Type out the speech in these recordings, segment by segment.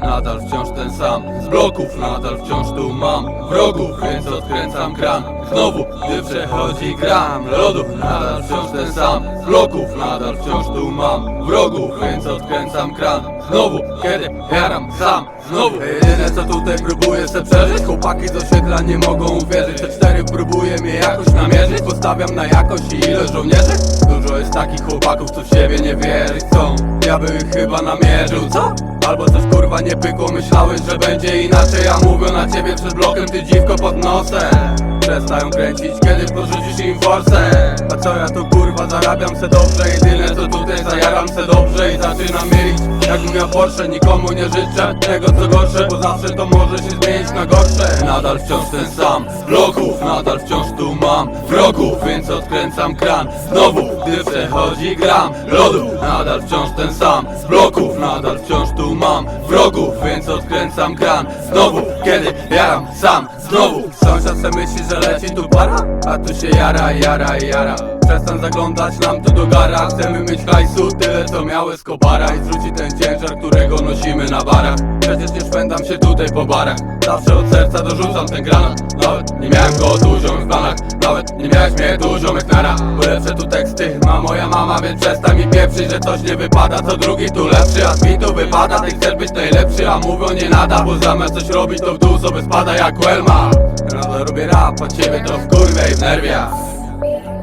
nadal wciąż ten sam. Z bloków nadal wciąż tu mam. Wrogów, więc odkręcam kran Znowu, gdy przechodzi gram Lodów, nadal wciąż ten sam. Z bloków nadal wciąż tu mam. Wrogów, więc odkręcam kran Znowu, kiedy jaram sam. Znowu, jedyne co tutaj próbuję se przeżyć. Chłopaki z osiedla nie mogą uwierzyć. Te cztery próbuję mnie jakoś namierzyć. Postawiam na jakość i ilość żołnierzy. Dużo jest takich chłopaków, co w siebie nie wierzyć Chcą, ja by ich chyba namierzył, co? Albo coś kurwa nie pykło, myślałeś, że będzie inaczej A mówią na ciebie przed blokiem, ty dziwko pod nosem. Przestają kręcić, kiedy porzucisz im forsę. A co ja tu kurwa zarabiam se dobrze Jedyne co tutaj zajaram se dobrze I zaczynam mieć jakbym miał Porsche Nikomu nie życzę tego co gorsze Bo zawsze to może się zmienić na gorsze. Nadal wciąż ten sam Z bloków nadal wciąż tu mam. Wrogów, więc odkręcam kran. Znowu, gdy przechodzi gram Lodów, nadal wciąż ten sam Z bloków nadal wciąż mam Wrogów, więc odkręcam kran. Znowu, kiedy jaram sam Znowu, sąsiad se myśli, że leci tu para A tu się jara, jara, jara. Przestań zaglądać nam tu do gara. Chcemy mieć hajsu tyle co miały z kobara I zrzucić ten ciężar, którego nosimy na barach. Przecież nie szpędam się tutaj po barach. Zawsze od serca dorzucam ten granat. Nawet nie miałem go ziomek w planach. Nawet nie miałeś mnie tu ziomek nara. Bo lepsze tu teksty ma moja mama Więc przestań mi pieprzyć, że coś nie wypada. Co drugi tu lepszy, a mi tu wypada. Ty chcesz być najlepszy, a mówią nie nada Bo zamiast coś robić to w dół sobie spada jak Elma Nadal robię rap, a ciebie to wkurwia i wnerwia.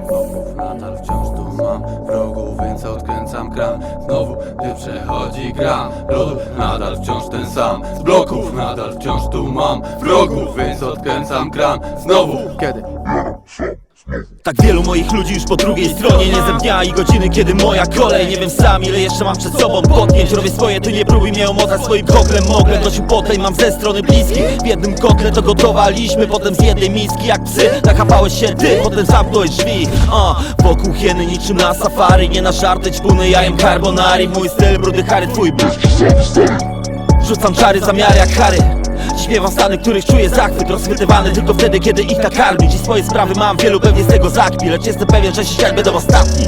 Wrogów nadal wciąż tu mam Wrogów, więc odkręcam kran Znowu, gdy przechodzi gram Lodów, nadal wciąż ten sam. Z bloków, nadal wciąż tu mam. Wrogów, więc odkręcam kran. Znowu, kiedy Tak wielu moich ludzi już po drugiej stronie Nie ze dnia i godziny, kiedy moja kolej Nie wiem sam ile jeszcze mam przed sobą potknięć Robię swoje, tu nie próbuj mnie omotać swoim koglem Mogę dosił potem mam ze strony bliskiej W jednym kotle to gotowaliśmy Potem z jednej miski jak psy. Nachapałeś się ty, potem zamknąłeś drzwi. Uh, Wokół hieny niczym na safari Nie na żarty ćpuny, ja jem carbonari Mój styl brudy Harry, twój. Rzucam czary, zamiary jak Harry Śpiewam stany, których czuję zachwyt Rozchwytywany tylko wtedy, kiedy ich nakarmić I swoje sprawy mam, wielu pewnie z tego zakpi Lecz jestem pewien, że się będę ostatni